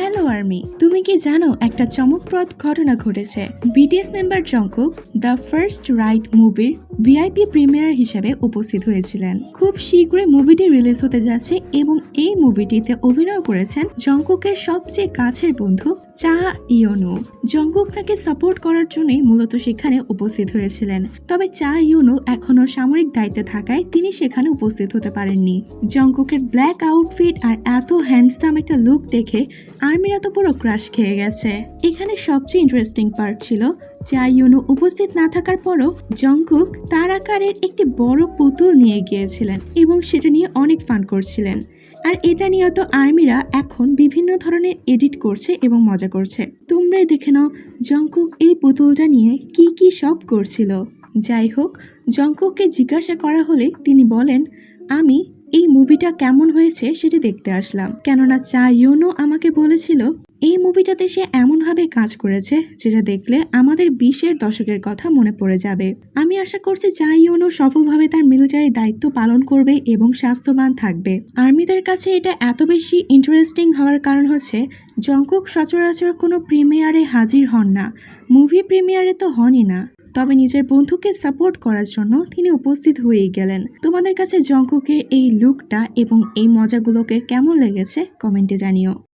Hello army, তুমি কি জানো একটা চমকপ্রদ ঘটনা ঘটেছে? BTS member Jungkook the first ride মুভির ভিআইপি প্রিমিয়ার হিসেবে উপস্থিত হয়েছিলেন। খুব শীঘ্রই মুভিটি রিলিজ হতে যাচ্ছে এবং এই মুভিটিতে অভিনয় করেছেন জঙ্কুকের সবচেয়ে কাছের বন্ধু চা, ইয়োনো। জঙ্কুক তাকে সাপোর্ট করার জন্যই মূলত সেখানে উপস্থিত হয়েছিলেন। তবে চা, ইয়োনো এখনও সামরিক দায়িত্বে থাকায় তিনি সেখানে উপস্থিত হতে পারেননি। জঙ্কুকের ব্ল্যাক আউটফিট আর এত হ্যান্ডসাম একটা লুক দেখে আর্মিরা তো পুরো ক্রাশ খেয়ে গেছে। এখানে সবচেয়ে ইন্টারেস্টিং পার্ট ছিল, চা ইউনু উপস্থিত না থাকার পরও জঙ্কুক তার আকারের একটি বড় পুতুল নিয়ে গিয়েছিলেন এবং সেটা নিয়ে অনেক ফান করছিলেন। আর এটা নিয়ে তো আর্মিরা এখন বিভিন্ন ধরনের এডিট করছে এবং মজা করছে। তোমরাই দেখে নাও জঙ্কুক এই পুতুলটা নিয়ে কি কি সব করছিল। যাই হোক জঙ্কুককে জিজ্ঞাসা করা হলে তিনি বলেন, আমি এই মুভিটা কেমন হয়েছে সেটি দেখতে আসলাম। কেননা চা ইউনো আমাকে বলেছিল, এই মুভিটাতে সে এমনভাবে কাজ করেছে যেটা দেখলে আমাদের বিশের দশকের কথা মনে পড়ে যাবে। আমি আশা করছি চা ইউনো সফলভাবে তার মিলিটারি দায়িত্ব পালন করবে এবং স্বাস্থ্যবান থাকবে। আর্মিদের কাছে এটা এত বেশি ইন্টারেস্টিং হওয়ার কারণ হচ্ছে জঙ্কুক সচরাচর কোনো প্রিমিয়ারে হাজির হন না। মুভি প্রিমিয়ারে তো হনই না। তবে নিজের বন্ধুকে সাপোর্ট করার জন্য তিনি উপস্থিত হয়েই গেলেন। তোমাদের কাছে জঙ্কুকের এই লুকটা এবং এই মজাগুলোকে কেমন লেগেছে কমেন্টে জানিও।